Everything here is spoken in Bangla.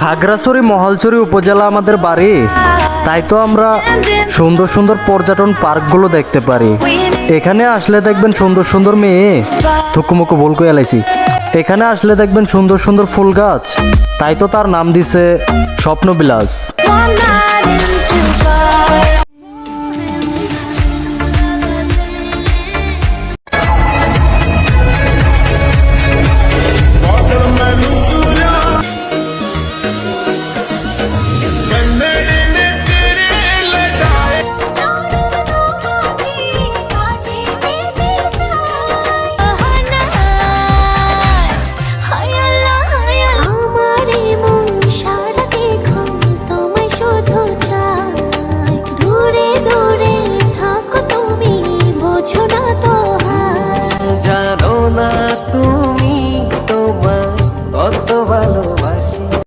খাগড়াছড়ি মহালছড়ি উপজেলা আমাদের বাড়ি। তাই তো আমরা সুন্দর সুন্দর পর্যটন পার্কগুলো দেখতে পারি। এখানে আসলে দেখবেন সুন্দর সুন্দর মেয়ে। থুকুমুকু ভুল করে এলাইছি। এখানে আসলে দেখবেন সুন্দর সুন্দর ফুল গাছ। তাই তো তার নাম দিছে স্বপ্নবিলাস।